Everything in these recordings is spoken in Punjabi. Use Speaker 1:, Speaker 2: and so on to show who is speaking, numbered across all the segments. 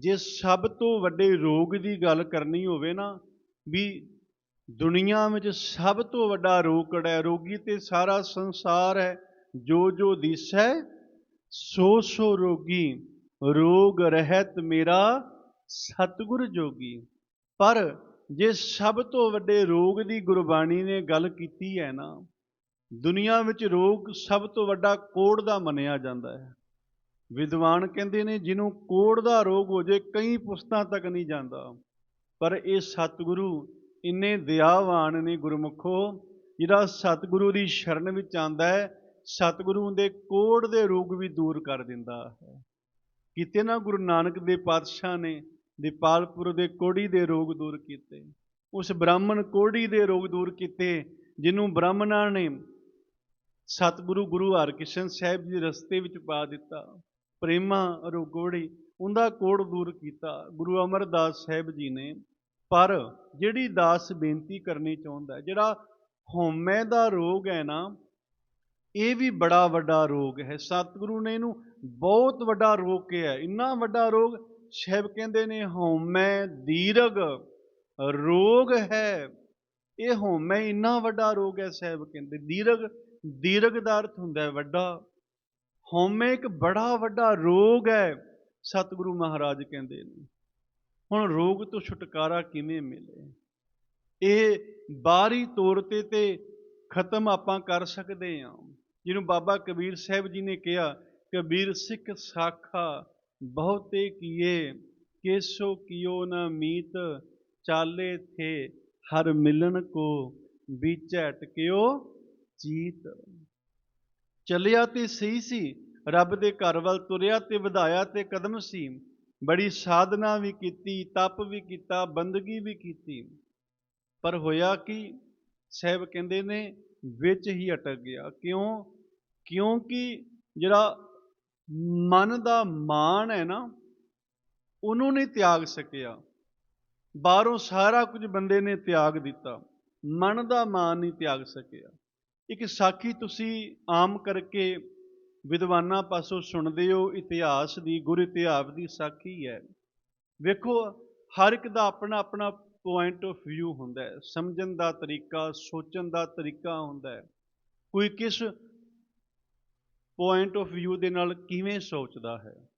Speaker 1: ਜੇ ਸਭ ਤੋਂ ਵੱਡੇ ਰੋਗ ਦੀ ਗੱਲ ਕਰਨੀ ਹੋਵੇ ਨਾ, ਵੀ ਦੁਨੀਆ ਵਿੱਚ ਸਭ ਤੋਂ ਵੱਡਾ ਰੋਗ ਕਿਹੜਾ ਹੈ? ਰੋਗੀ ਤੇ ਸਾਰਾ ਸੰਸਾਰ ਹੈ, ਜੋ ਜੋ ਦਿਸੈ ਸੋ ਸੋ ਰੋਗੀ, ਰੋਗ ਰਹਿਤ ਮੇਰਾ ਸਤਿਗੁਰ ਜੋਗੀ। ਪਰ ਜੇ ਸਭ ਤੋਂ ਵੱਡੇ ਰੋਗ ਦੀ ਗੁਰਬਾਣੀ ਨੇ ਗੱਲ ਕੀਤੀ ਹੈ ਨਾ, ਦੁਨੀਆ ਵਿੱਚ ਰੋਗ ਸਭ ਤੋਂ ਵੱਡਾ ਕੋੜ ਦਾ ਮੰਨਿਆ ਜਾਂਦਾ ਹੈ। ਵਿਦਵਾਨ ਕਹਿੰਦੇ ਨੇ, ਜਿਹਨੂੰ ਕੋੜ ਦਾ ਰੋਗ ਹੋ ਜੇ ਕਈ ਪੁਸਤਾਂ ਤੱਕ ਨਹੀਂ ਜਾਂਦਾ। ਪਰ ਇਹ ਸਤਿਗੁਰੂ ਇੰਨੇ ਦਇਆਵਾਨ ਨੇ ਗੁਰਮੁਖੋ, ਜਿਹੜਾ ਸਤਿਗੁਰੂ ਦੀ ਸ਼ਰਨ ਵਿੱਚ ਆਂਦਾ ਹੈ, ਸਤਿਗੁਰੂ ਦੇ ਕੋੜ ਦੇ ਰੋਗ ਵੀ ਦੂਰ ਕਰ ਦਿੰਦਾ ਹੈ। ਕਿਤੇ ਨਾ ਗੁਰੂ ਨਾਨਕ ਦੇ ਪਾਤਸ਼ਾਹ ਨੇ, ਦੀਪਾਲਪੁਰ ਦੇ ਕੋੜੀ ਦੇ ਰੋਗ ਦੂਰ ਕੀਤੇ। ਉਸ ਬ੍ਰਾਹਮਣ ਕੋੜੀ ਦੇ ਰੋਗ ਦੂਰ ਕੀਤੇ, ਜਿਹਨੂੰ ਬ੍ਰਾਹਮਣਾਂ ਨੇ ਸਤਿਗੁਰੂ ਗੁਰੂ ਹਰਕ੍ਰਿਸ਼ਨ ਸਾਹਿਬ ਜੀ ਰਸਤੇ ਵਿੱਚ ਪਾ ਦਿੱਤਾ। ਪ੍ਰੇਮਾ ਰੋਗੋੜੀ ਉਹਦਾ ਕੋੜ ਦੂਰ ਕੀਤਾ। ਗੁਰੂ ਅਮਰਦਾਸ ਸਾਹਿਬ ਜੀ ਨੇ, ਪਰ ਜਿਹੜੀ ਦਾਸ ਬੇਨਤੀ ਕਰਨੀ ਚਾਹੁੰਦਾ ਜਿਹੜਾ ਹਉਮੈ ਦਾ ਰੋਗ ਹੈ ਨਾ, ਇਹ ਵੀ ਬੜਾ ਵੱਡਾ ਰੋਗ ਹੈ। ਸਤਿਗੁਰੂ ਨੇ ਇਹਨੂੰ ਬਹੁਤ ਵੱਡਾ ਰੋਗ ਕਿਹਾ। ਇੰਨਾ ਵੱਡਾ ਰੋਗ, ਸਾਹਿਬ ਕਹਿੰਦੇ ਨੇ, ਹਉਮੈ ਦੀਰਗ ਰੋਗ ਹੈ। ਇਹ ਹਉਮੈ ਇੰਨਾ ਵੱਡਾ ਰੋਗ ਹੈ, ਸਾਹਿਬ ਕਹਿੰਦੇ। ਦੀਰਗ ਦੀਰਗ ਦਾ ਅਰਥ ਹੁੰਦਾ ਹੈ ਵੱਡਾ। ਹਉਮੈ ਇੱਕ ਬੜਾ ਵੱਡਾ ਰੋਗ ਹੈ, ਸਤਿਗੁਰੂ ਮਹਾਰਾਜ ਕਹਿੰਦੇ ਨੇ। ਹੁਣ ਰੋਗ ਤੋਂ ਛੁਟਕਾਰਾ ਕਿਵੇਂ ਮਿਲੇ? ਇਹ ਬਾਹਰੀ ਤੌਰ ਤੇ ਤੇ ਖਤਮ ਆਪਾਂ ਕਰ ਸਕਦੇ ਹਾਂ। ਜਿਹਨੂੰ ਬਾਬਾ ਕਬੀਰ ਸਾਹਿਬ ਜੀ ਨੇ ਕਿਹਾ, ਕਬੀਰ ਸਿੱਖ ਸਾਖਾ ਬਹੁਤੇ ਕੀਏ, ਕੇਸੋ ਕੀਓ ਨਾ ਮੀਤ, ਚਾਲੇ ਥੇ, ਹਰ ਮਿਲਣ ਕੋ ਵਿਚੈ ਟਕਿਓ, ਚੀਤ। ਚੱਲਿਆ ਤੇ ਸਹੀ ਸੀ। ਰੱਬ ਦੇ ਘਰ ਵੱਲ ਤੁਰਿਆ ਤੇ ਵਧਾਇਆ ਤੇ ਕਦਮ ਸੀ ਬੜੀ ਸਾਧਨਾ ਵੀ ਕੀਤੀ, ਤਪ ਵੀ ਕੀਤਾ, ਬੰਦਗੀ ਵੀ ਕੀਤੀ। ਪਰ ਹੋਇਆ ਕਿ? ਸਾਹਿਬ ਕਹਿੰਦੇ ਨੇ, ਵਿੱਚ ਹੀ ਅਟਕ ਗਿਆ। ਕਿਉਂ? ਕਿਉਂਕਿ ਜਿਹੜਾ ਮਨ ਦਾ ਮਾਣ ਹੈ ਨਾ, ਉਹਨੂੰ ਨਹੀਂ ਤਿਆਗ ਸਕਿਆ। ਬਾਹਰੋਂ ਸਾਰਾ ਕੁਝ ਬੰਦੇ ਨੇ ਤਿਆਗ ਦਿੱਤਾ। ਮਨ ਦਾ ਮਾਣ ਨਹੀਂ ਤਿਆਗ ਸਕਿਆ। ਇੱਕ ਸਾਖੀ ਤੁਸੀਂ ਆਮ ਕਰਕੇ ਵਿਦਵਾਨਾਂ ਪਾਸੋਂ ਸੁਣਦੇ ਹੋ, ਇਤਿਹਾਸ ਦੀ, ਗੁਰ ਇਤਿਹਾਸ ਦੀ ਸਾਖੀ ਹੈ। ਵੇਖੋ, ਹਰ ਇੱਕ ਦਾ ਆਪਣਾ ਆਪਣਾ ਪੁਆਇੰਟ ਆਫ View ਹੁੰਦਾ ਹੈ। ਸਮਝਣ ਦਾ ਤਰੀਕਾ, ਸੋਚਣ ਦਾ ਤਰੀਕਾ ਹੁੰਦਾ ਹੈ। ਕੋਈ ਕਿਸ ਪੁਆਇੰਟ ਆਫ View ਦੇ ਨਾਲ ਕਿਵੇਂ ਸੋਚਦਾ ਹੈ?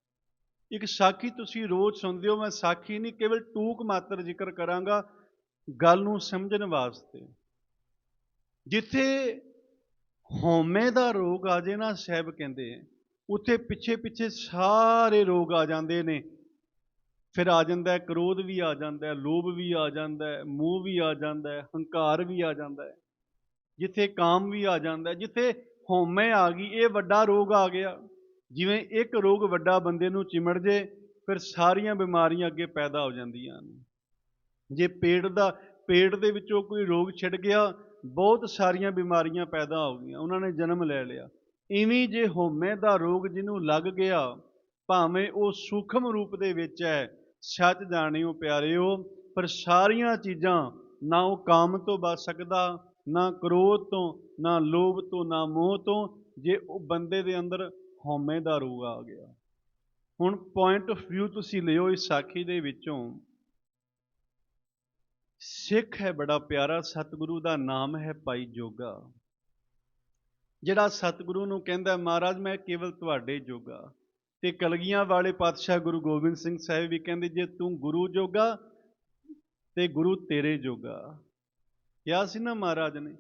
Speaker 1: ਇੱਕ ਸਾਖੀ ਤੁਸੀਂ ਰੋਜ਼ ਸੁਣਦੇ ਹੋ, ਮੈਂ ਸਾਖੀ ਨਹੀਂ, ਕੇਵਲ ਟੂਕ ਮਾਤਰ ਜ਼ਿਕਰ ਕਰਾਂਗਾ ਗੱਲ ਨੂੰ ਸਮਝਣ ਵਾਸਤੇ। ਜਿੱਥੇ ਹਉਮੈ ਦਾ ਰੋਗ ਆ ਜੇ ਨਾ ਸਾਹਿਬ ਕਹਿੰਦੇ ਉੱਥੇ ਪਿੱਛੇ ਪਿੱਛੇ ਸਾਰੇ ਰੋਗ ਆ ਜਾਂਦੇ ਨੇ। ਫਿਰ ਆ ਜਾਂਦਾ ਕ੍ਰੋਧ ਵੀ ਆ ਜਾਂਦਾ ਲੋਭ ਵੀ ਆ ਜਾਂਦਾ ਹੈ, ਮੋਹ ਵੀ ਆ ਜਾਂਦਾ ਹੰਕਾਰ ਵੀ ਆ ਜਾਂਦਾ ਜਿੱਥੇ ਕਾਮ ਵੀ ਆ ਜਾਂਦਾ ਜਿੱਥੇ ਹਉਮੈ ਆ ਗਈ, ਇਹ ਵੱਡਾ ਰੋਗ ਆ ਗਿਆ। ਜਿਵੇਂ ਇੱਕ ਰੋਗ ਵੱਡਾ ਬੰਦੇ ਨੂੰ ਚਿਮੜ ਜੇ, ਫਿਰ ਸਾਰੀਆਂ ਬਿਮਾਰੀਆਂ ਅੱਗੇ ਪੈਦਾ ਹੋ ਜਾਂਦੀਆਂ ਨੇ। ਜੇ ਪੇਟ ਦਾ, ਪੇਟ ਦੇ ਵਿੱਚੋਂ ਕੋਈ ਰੋਗ ਛਿੜ ਗਿਆ ਬਹੁਤ ਸਾਰੀਆਂ ਬਿਮਾਰੀਆਂ ਪੈਦਾ ਹੋ ਗਈਆਂ, ਉਹਨਾਂ ਨੇ ਜਨਮ ਲੈ ਲਿਆ। ਇਵੇਂ ਜੇ ਹੋਮੇ ਦਾ ਰੋਗ ਜਿਹਨੂੰ ਲੱਗ ਗਿਆ, ਭਾਵੇਂ ਉਹ ਸੂਖਮ ਰੂਪ ਦੇ ਵਿੱਚ ਹੈ, ਸੱਚ ਜਾਣਿਓ ਪਿਆਰਿਓ, ਪਰ ਸਾਰੀਆਂ ਚੀਜ਼ਾਂ ਨਾ ਉਹ ਕਾਮ ਤੋਂ ਬਚ ਸਕਦਾ, ਨਾ ਕ੍ਰੋਧ ਤੋਂ, ਨਾ ਲੋਭ ਤੋਂ, ਨਾ ਮੋਹ ਤੋਂ, ਜੇ ਉਹ ਬੰਦੇ ਦੇ ਅੰਦਰ ਹਉਮੈ ਦਾ ਰੋਗ ਆ ਗਿਆ। ਹੁਣ ਪੁਆਇੰਟ ਆਫ View ਤੁਸੀਂ ਲਿਓ ਇਸ ਸਾਖੀ ਦੇ ਵਿੱਚੋਂ। ਸਿੱਖ ਹੈ ਬੜਾ ਪਿਆਰਾ, ਸਤਿਗੁਰੂ ਦਾ ਨਾਮ ਹੈ ਭਾਈ ਜੋਗਾ। ਜਿਹੜਾ ਸਤਿਗੁਰੂ ਨੂੰ ਕਹਿੰਦਾ, ਮਹਾਰਾਜ, ਮੈਂ ਕੇਵਲ ਤੁਹਾਡੇ ਜੋਗਾ। ਤੇ ਕਲਗੀਆਂ ਵਾਲੇ ਪਾਤਸ਼ਾਹ ਗੁਰੂ ਗੋਬਿੰਦ ਸਿੰਘ ਸਾਹਿਬ ਵੀ ਕਹਿੰਦੇ, ਜੇ ਤੂੰ ਗੁਰੂ ਜੋਗਾ, ਤੇ ਗੁਰੂ ਤੇਰੇ ਜੋਗਾ। ਕਿਹਾ ਸੀ ਨਾ ਮਹਾਰਾਜ ਨੇ।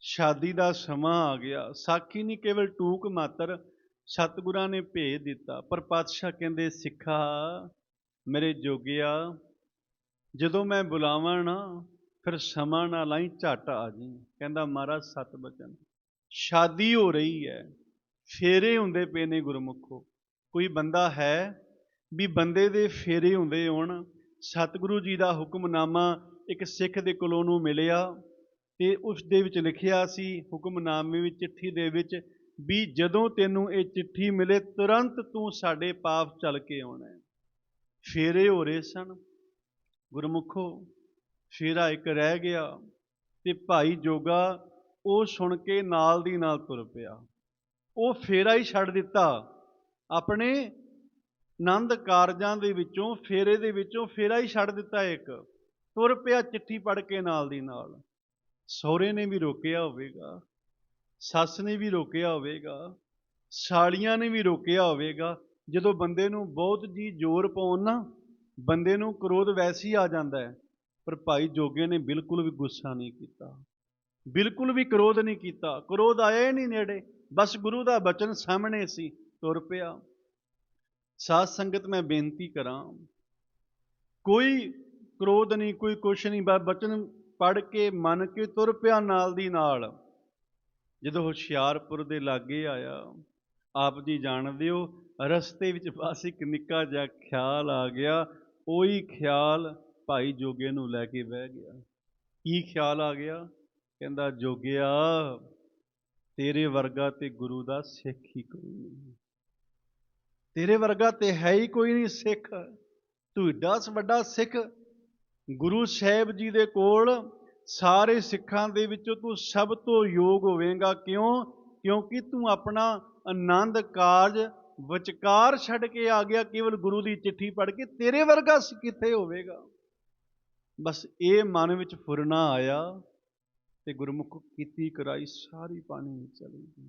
Speaker 1: ਸ਼ਾਦੀ ਦਾ ਸਮਾਂ ਆ ਗਿਆ। ਸਾਖੀ ਨਹੀਂ ਕੇਵਲ ਟੂਕ ਮਾਤਰ ਸਤਿਗੁਰਾਂ ਨੇ ਭੇਜ ਦਿੱਤਾ, ਪਰ ਪਾਤਸ਼ਾਹ ਕਹਿੰਦੇ, ਸਿੱਖਾ, ਮੇਰੇ ਜੋਗਿਆ ਜਦੋਂ ਮੈਂ ਬੁਲਾਵਾਂ ਨਾ, ਫਿਰ ਸਮਾਂ ਨਾ ਲਾਈ ਝਟ ਆ ਜੀ ਕਹਿੰਦਾ, ਮਹਾਰਾਜ, ਸਤ ਬਚਨ ਸ਼ਾਦੀ ਹੋ ਰਹੀ ਹੈ ਫੇਰੇ ਹੁੰਦੇ ਪਏ ਨੇ ਗੁਰਮੁਖੋ। ਕੋਈ ਬੰਦਾ ਹੈ ਵੀ ਬੰਦੇ ਦੇ ਫੇਰੇ ਹੁੰਦੇ ਹੋਣ, ਸਤਿਗੁਰੂ ਜੀ ਦਾ ਹੁਕਮਨਾਮਾ ਇੱਕ ਸਿੱਖ ਦੇ ਕੋਲੋਂ ਨੂੰ ਮਿਲਿਆ ਤੇ ਉਸ ਦੇ ਵਿੱਚ ਲਿਖਿਆ ਸੀ, ਹੁਕਮਨਾਮੇ ਵਿੱਚ, ਚਿੱਠੀ ਦੇ ਵਿੱਚ ਵੀ ਜਦੋਂ ਤੈਨੂੰ ਇਹ ਚਿੱਠੀ ਮਿਲੇ, ਤੁਰੰਤ ਤੂੰ ਸਾਡੇ ਪਾਪ ਚੱਲ ਕੇ ਆਉਣਾ ਫੇਰੇ ਹੋ ਰਹੇ ਸਨ। ਗੁਰਮੁਖੋ ਫੇਰਾ ਇੱਕ ਰਹਿ ਗਿਆ ਤੇ ਭਾਈ ਜੋਗਾ ਉਹ ਸੁਣ ਕੇ ਨਾਲ ਦੀ ਨਾਲ ਤੁਰ ਪਿਆ। ਉਹ ਫੇਰਾ ਹੀ ਛੱਡ ਦਿੱਤਾ। ਆਪਣੇ ਆਨੰਦ ਕਾਰਜਾਂ ਦੇ ਵਿੱਚੋਂ, ਫੇਰੇ ਦੇ ਵਿੱਚੋਂ ਫੇਰਾ ਹੀ ਛੱਡ ਦਿੱਤਾ ਇੱਕ। ਤੁਰ ਪਿਆ ਚਿੱਠੀ ਪੜ ਕੇ ਨਾਲ ਦੀ ਨਾਲ। ਸਹੁਰੇ ਨੇ ਵੀ ਰੋਕਿਆ ਹੋਵੇਗਾ, ਸੱਸ ਨੇ ਵੀ ਰੋਕਿਆ ਹੋਵੇਗਾ, ਸਾਲੀਆਂ ਨੇ ਵੀ ਰੋਕਿਆ ਹੋਵੇਗਾ। ਜਦੋਂ ਬੰਦੇ ਨੂੰ ਬਹੁਤ ਜੀ ਜ਼ੋਰ ਪਾਉਣ ਨਾ ਬੰਦੇ ਨੂੰ ਕ੍ਰੋਧ ਵੈਸੇ ਹੀ ਆ ਜਾਂਦਾ ਹੈ, ਪਰ ਭਾਈ ਜੋਗੇ ਨੇ ਬਿਲਕੁਲ ਵੀ ਗੁੱਸਾ ਨਹੀਂ ਕੀਤਾ। ਬਿਲਕੁਲ ਵੀ ਕ੍ਰੋਧ ਨਹੀਂ ਕੀਤਾ। ਕ੍ਰੋਧ ਆਇਆ ਹੀ ਨਹੀਂ ਨੇੜੇ। ਬਸ ਗੁਰੂ ਦਾ ਬਚਨ ਸਾਹਮਣੇ ਸੀ, ਤੁਰ ਪਿਆ। ਸਾਧ ਸੰਗਤ, ਮੈਂ ਬੇਨਤੀ ਕਰਾਂ, ਕੋਈ ਕ੍ਰੋਧ ਨਹੀਂ, ਕੋਈ ਕੁਛ ਨਹੀਂ, ਬਸ ਬਚਨ ਪੜ ਕੇ, ਮੰਨ ਕੇ ਤੁਰ ਪਿਆ ਨਾਲ ਦੀ ਨਾਲ। ਜਦੋਂ ਹੁਸ਼ਿਆਰਪੁਰ ਦੇ ਲਾਗੇ ਆਇਆ, ਆਪ ਜੀ ਜਾਣਦੇ ਹੋ, ਰਸਤੇ ਵਿੱਚ ਬਸ ਇੱਕ ਨਿੱਕਾ ਜਿਹਾ ਖਿਆਲ ਆ ਗਿਆ। ਉਹੀ ਖਿਆਲ ਭਾਈ ਜੋਗੇ ਨੂੰ ਲੈ ਕੇ ਬਹਿ ਗਿਆ। ਕੀ ਖਿਆਲ ਆ ਗਿਆ? ਕਹਿੰਦਾ, ਜੋਗਿਆ, ਤੇਰੇ ਵਰਗਾ ਤੇ ਗੁਰੂ ਦਾ ਸਿੱਖ ਹੀ ਕੋਈ ਨਹੀਂ। ਤੇਰੇ ਵਰਗਾ ਤੇ ਹੈ ਹੀ ਕੋਈ ਨਹੀਂ ਸਿੱਖ। ਤੂੰ ਏਡਾ ਵੱਡਾ ਸਿੱਖ। ਗੁਰੂ ਸਾਹਿਬ ਜੀ ਦੇ ਕੋਲ ਸਾਰੇ ਸਿੱਖਾਂ ਦੇ ਵਿੱਚੋਂ ਤੂੰ ਸਭ ਤੋਂ ਯੋਗ ਹੋਵੇਂਗਾ। ਕਿਉਂ? ਕਿਉਂਕਿ ਤੂੰ ਆਪਣਾ ਆਨੰਦ ਕਾਰਜ ਵਿਚਕਾਰ ਛੱਡ ਕੇ ਆ ਗਿਆ, ਕੇਵਲ ਗੁਰੂ ਦੀ ਚਿੱਠੀ ਪੜ੍ਹ ਕੇ ਤੇਰੇ ਵਰਗਾ ਕਿੱਥੇ ਹੋਵੇਗਾ? ਬਸ ਇਹ ਮਨ ਵਿੱਚ ਫੁਰਨਾ ਆਇਆ ਤੇ ਗੁਰਮੁਖ ਕੀਤੀ ਕਰਾਈ ਸਾਰੀ ਪਾਣੀ ਵਿੱਚ ਚਲੀ ਗਈ।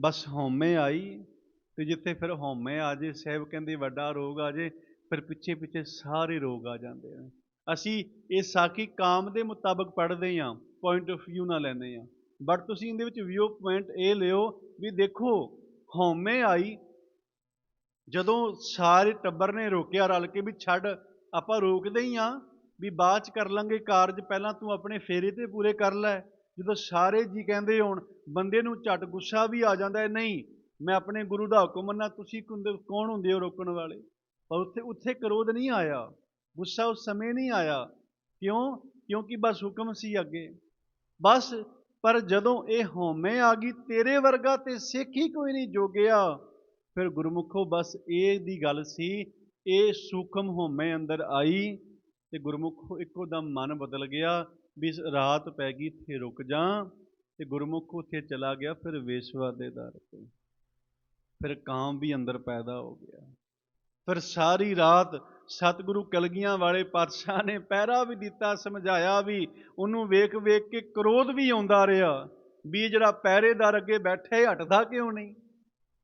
Speaker 1: ਬਸ ਹਉਮੈ ਆਈ ਤੇ ਜਿੱਥੇ ਫਿਰ ਹਉਮੈ ਆ ਜੇ, ਸਾਹਿਬ ਕਹਿੰਦੇ ਵੱਡਾ ਰੋਗ ਆ ਜੇ, ਫਿਰ ਪਿੱਛੇ ਪਿੱਛੇ ਸਾਰੇ ਰੋਗ ਆ ਜਾਂਦੇ ਨੇ ਅਸੀਂ ਇਹ ਸਾਖੀ ਕਾਮ ਦੇ ਮੁਤਾਬਕ ਪੜ੍ਹਦੇ ਹਾਂ ਪੁਆਇੰਟ ਆਫ View ਨਾਲ ਲੈਂਦੇ ਹਾਂ। ਬਟ ਤੁਸੀਂ ਇਹਦੇ ਵਿੱਚ ਵਿਊ ਪੁਆਇੰਟ ਇਹ ਲਿਓ ਵੀ ਦੇਖੋ ਹਉਮੈ ਆਈ। ਜਦੋਂ ਸਾਰੇ ਟੱਬਰ ਨੇ ਰੋਕਿਆ ਰਲ ਕੇ ਵੀ ਛੱਡ, ਆਪਾਂ ਰੋਕਦੇ ਹੀ ਆ ਵੀ ਬਾਅਦ ਚ ਕਰ ਲਾਂਗੇ ਕਾਰਜ, ਪਹਿਲਾਂ ਤੂੰ ਆਪਣੇ ਫੇਰੇ ਤੇ ਪੂਰੇ ਕਰ ਲੈ। ਜਦੋਂ ਸਾਰੇ ਜੀ ਕਹਿੰਦੇ ਹੋਣ, ਬੰਦੇ ਨੂੰ ਝਟ ਗੁੱਸਾ ਵੀ ਆ ਜਾਂਦਾ ਹੈ, ਨਹੀਂ, ਮੈਂ ਆਪਣੇ ਗੁਰੂ ਦਾ ਹੁਕਮ ਮੰਨਾਂ ਤੁਸੀਂ ਕੁੰਦੇ- ਕੌਣ ਹੁੰਦੇ ਹੋ ਰੋਕਣ ਵਾਲੇ? ਪਰ ਉੱਥੇ ਉੱਥੇ ਕਰੋਧ ਨਹੀਂ ਆਇਆ। ਗੁੱਸਾ ਉਸ ਸਮੇਂ ਨਹੀਂ ਆਇਆ। ਕਿਉਂ? ਕਿਉਂਕਿ ਬਸ ਹੁਕਮ ਸੀ ਅੱਗੇ। ਬਸ ਪਰ ਜਦੋਂ ਇਹ ਹਉਮੈ ਆ ਗਈ, ਤੇਰੇ ਵਰਗਾ ਤੇ ਸਿੱਖ ਹੀ ਕੋਈ ਨਹੀਂ ਜੋਗਿਆ। ਫਿਰ ਗੁਰਮੁਖੋ ਬਸ ਇਹ ਦੀ ਗੱਲ ਸੀ, ਇਹ ਸੂਖਮ ਹਉਮੈ ਅੰਦਰ ਆਈ ਤੇ ਗੁਰਮੁਖੋ ਇੱਕੋ ਦਮ ਮਨ ਬਦਲ ਗਿਆ ਵੀ ਰਾਤ ਪੈ ਗਈ, ਇੱਥੇ ਰੁਕ ਜਾ। ਤੇ ਗੁਰਮੁਖ ਉੱਥੇ ਚਲਾ ਗਿਆ, ਫਿਰ ਵੇਸ਼ਵਾ ਦੇ ਦਰ ਤੇ। ਫਿਰ ਕਾਮ ਵੀ ਅੰਦਰ ਪੈਦਾ ਹੋ ਗਿਆ। ਫਿਰ ਸਾਰੀ ਰਾਤ ਸਤਿਗੁਰੂ ਕਲਗੀਆਂ ਵਾਲੇ ਪਾਤਸ਼ਾਹ ਨੇ ਪਹਿਰਾ ਵੀ ਦਿੱਤਾ, ਸਮਝਾਇਆ ਵੀ, ਉਹਨੂੰ ਵੇਖ ਵੇਖ ਕੇ ਕ੍ਰੋਧ ਵੀ ਆਉਂਦਾ ਰਿਹਾ ਵੀ ਜਿਹੜਾ ਪਹਿਰੇਦਾਰ ਅੱਗੇ ਬੈਠਾ ਇਹ ਹਟਦਾ ਕਿਉਂ ਨਹੀਂ?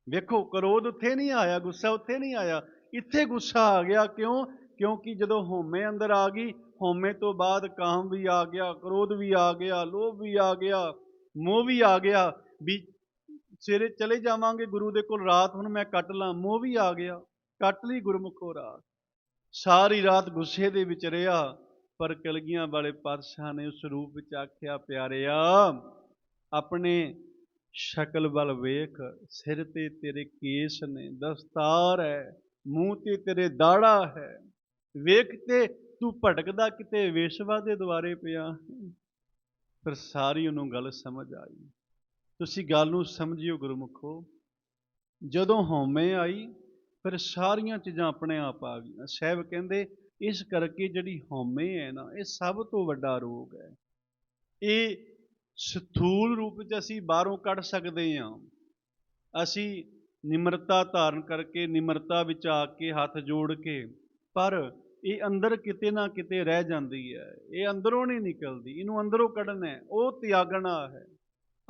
Speaker 1: ਵੇਖੋ, ਕ੍ਰੋਧ ਉੱਥੇ ਨਹੀਂ ਆਇਆ, ਗੁੱਸਾ ਉੱਥੇ ਨਹੀਂ ਆਇਆ, ਇੱਥੇ ਗੁੱਸਾ ਆ ਗਿਆ ਕਿਉਂ? ਕਿਉਂਕਿ ਜਦੋਂ ਹਉਮੈ ਅੰਦਰ ਆ ਗਈ, ਹਉਮੈ ਤੋਂ ਬਾਅਦ ਕਾਮ ਵੀ ਆ ਗਿਆ, ਕ੍ਰੋਧ ਵੀ ਆ ਗਿਆ, ਲੋਭ ਵੀ ਆ ਗਿਆ, ਮੋਹ ਵੀ ਆ ਗਿਆ ਵੀ ਸਵੇਰੇ ਚਲੇ ਜਾਵਾਂਗੇ ਗੁਰੂ ਦੇ ਕੋਲ, ਰਾਤ ਹੁਣ ਮੈਂ ਕੱਟ ਲਾਂ, ਮੋਹ ਵੀ ਆ ਗਿਆ। ਕੱਟ ਲਈ ਗੁਰਮੁਖੋ ਰਾਤ ਸਾਰੀ ਰਾਤ ਗੁੱਸੇ ਦੇ ਵਿੱਚ ਰਿਹਾ, ਪਰ ਕਲਗੀਆਂ ਵਾਲੇ ਪਾਤਸ਼ਾਹ ਨੇ ਉਸ ਰੂਪ ਵਿੱਚ ਆਖਿਆ, ਪਿਆਰਿਆ, ਆਪਣੇ ਸ਼ਕਲ ਵੱਲ ਵੇਖ, ਸਿਰ ਤੇ ਤੇਰੇ ਕੇਸ ਨੇ, ਦਸਤਾਰ ਹੈ, ਮੂੰਹ ਤੇ ਤੇਰੇ ਦਾੜਾ ਹੈ। ਵੇਖ ਤੇ ਤੂੰ ਭਟਕਦਾ ਕਿਤੇ, ਵੇਸ਼ਵਾ ਦੇ ਦੁਆਰੇ ਪਿਆ ਫਿਰ ਸਾਰੀ ਉਹਨੂੰ ਗੱਲ ਸਮਝ ਆਈ। ਤੁਸੀਂ ਗੱਲ ਨੂੰ ਸਮਝਿਓ ਗੁਰਮੁਖੋ। ਜਦੋਂ ਹਉਮੈ ਆਈ ਫਿਰ ਸਾਰੀਆਂ ਚੀਜ਼ਾਂ ਆਪਣੇ ਆਪ ਆ ਗਈਆਂ। ਸਾਹਿਬ ਕਹਿੰਦੇ, ਇਸ ਕਰਕੇ ਜਿਹੜੀ ਹਉਮੈ ਹੈ ਨਾ, ਇਹ ਸਭ ਤੋਂ ਵੱਡਾ ਰੋਗ ਹੈ। ਇਹ ਸਥੂਲ ਰੂਪ ਵਿੱਚ ਅਸੀਂ ਬਾਹਰੋਂ ਕੱਢ ਸਕਦੇ ਹਾਂ। ਅਸੀਂ ਨਿਮਰਤਾ ਧਾਰਨ ਕਰਕੇ, ਨਿਮਰਤਾ ਵਿੱਚ ਆ ਕੇ, ਹੱਥ ਜੋੜ ਕੇ, ਪਰ ਇਹ ਅੰਦਰ ਕਿਤੇ ਨਾ ਕਿਤੇ ਰਹਿ ਜਾਂਦੀ ਹੈ। ਇਹ ਅੰਦਰੋਂ ਨਹੀਂ ਨਿਕਲਦੀ, ਇਹਨੂੰ ਅੰਦਰੋਂ ਕੱਢਣਾ ਹੈ। ਉਹ ਤਿਆਗਣਾ ਹੈ।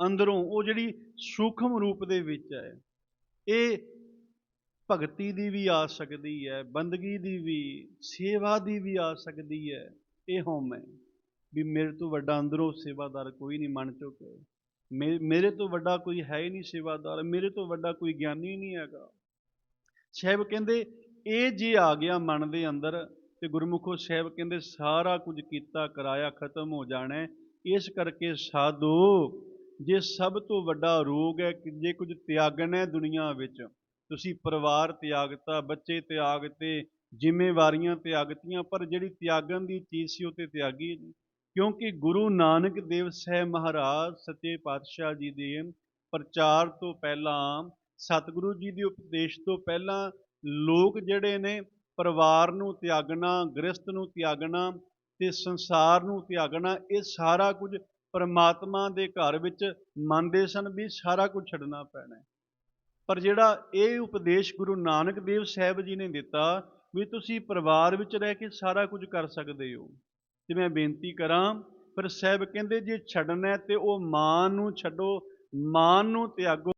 Speaker 1: ਅੰਦਰੋਂ, ਉਹ ਜਿਹੜੀ ਸੂਖਮ ਰੂਪ ਦੇ ਵਿੱਚ ਹੈ। ਇਹ ਭਗਤੀ ਦੀ ਵੀ ਆ ਸਕਦੀ ਹੈ, ਬੰਦਗੀ ਦੀ ਵੀ, ਸੇਵਾ ਦੀ ਵੀ ਆ ਸਕਦੀ ਹੈ। ਇਹ ਹਉਮੈ ਵੀ ਮੇਰੇ ਤੋਂ ਵੱਡਾ ਅੰਦਰੋਂ ਸੇਵਾਦਾਰ ਕੋਈ ਨਹੀਂ ਮੰਨ ਚੁੱਕੇ। ਮੇ- ਮੇਰੇ ਤੋਂ ਵੱਡਾ ਕੋਈ ਹੈ ਹੀ ਨਹੀਂ ਸੇਵਾਦਾਰ, ਮੇਰੇ ਤੋਂ ਵੱਡਾ ਕੋਈ ਗਿਆਨੀ ਨਹੀਂ ਹੈਗਾ। ਸਾਹਿਬ ਕਹਿੰਦੇ, ਇਹ ਜੇ ਆ ਗਿਆ ਮਨ ਦੇ ਅੰਦਰ, ਤੇ ਗੁਰਮੁਖੋ ਸਾਹਿਬ ਕਹਿੰਦੇ, ਸਾਰਾ ਕੁਝ ਕੀਤਾ, ਕਰਾਇਆ, ਖਤਮ ਹੋ ਜਾਣਾ ਇਸ ਕਰਕੇ ਸਾਧੂ, ਜੇ ਸਭ ਤੋਂ ਵੱਡਾ ਰੋਗ ਹੈ ਕਿ ਜੇ ਕੁਝ ਤਿਆਗਣਾ ਹੈ ਦੁਨੀਆ ਵਿੱਚ ਤੁਸੀਂ ਪਰਿਵਾਰ ਤਿਆਗਤਾ ਬੱਚੇ ਤਿਆਗਤੇ ਜ਼ਿੰਮੇਵਾਰੀਆਂ ਤਿਆਗਤੀਆਂ ਪਰ ਜਿਹੜੀ ਤਿਆਗਣ ਦੀ ਚੀਜ਼ ਸੀ ਉਹ ਤੇ ਤਿਆਗੀ ਕਿਉਂਕਿ ਗੁਰੂ ਨਾਨਕ ਦੇਵ ਸਾਹਿਬ ਮਹਾਰਾਜ ਸੱਚੇ ਪਾਤਸ਼ਾਹ ਜੀ ਦੇ ਪ੍ਰਚਾਰ ਤੋਂ ਪਹਿਲਾਂ, ਸਤਿਗੁਰੂ ਜੀ ਦੇ ਉਪਦੇਸ਼ ਤੋਂ ਪਹਿਲਾਂ ਲੋਕ ਜਿਹੜੇ ਨੇ, ਪਰਿਵਾਰ ਨੂੰ ਤਿਆਗਣਾ ਗ੍ਰਸਤ ਨੂੰ ਤਿਆਗਣਾ ਤੇ ਸੰਸਾਰ ਨੂੰ ਤਿਆਗਣਾ, ਇਹ ਸਾਰਾ ਕੁਝ ਪਰਮਾਤਮਾ ਦੇ ਘਰ ਵਿੱਚ ਮੰਨਦੇ ਸਨ ਵੀ ਸਾਰਾ ਕੁਝ ਛੱਡਣਾ ਪੈਣਾ ਪਰ ਜਿਹੜਾ ਇਹ ਉਪਦੇਸ਼ ਗੁਰੂ ਨਾਨਕ ਦੇਵ ਸਾਹਿਬ ਜੀ ਨੇ ਦਿੱਤਾ ਵੀ ਤੁਸੀਂ ਪਰਿਵਾਰ ਵਿੱਚ ਰਹਿ ਕੇ ਸਾਰਾ ਕੁਝ ਕਰ ਸਕਦੇ ਹੋ। ਤੇ ਮੈਂ ਬੇਨਤੀ ਕਰਾਂ ਪਰ ਸਾਹਿਬ ਕਹਿੰਦੇ ਜੇ ਛੱਡਣਾ ਹੈ ਤੇ ਉਹ ਮਾਂ ਨੂੰ ਛੱਡੋ, ਮਾਂ ਨੂੰ ਤਿਆਗੋ।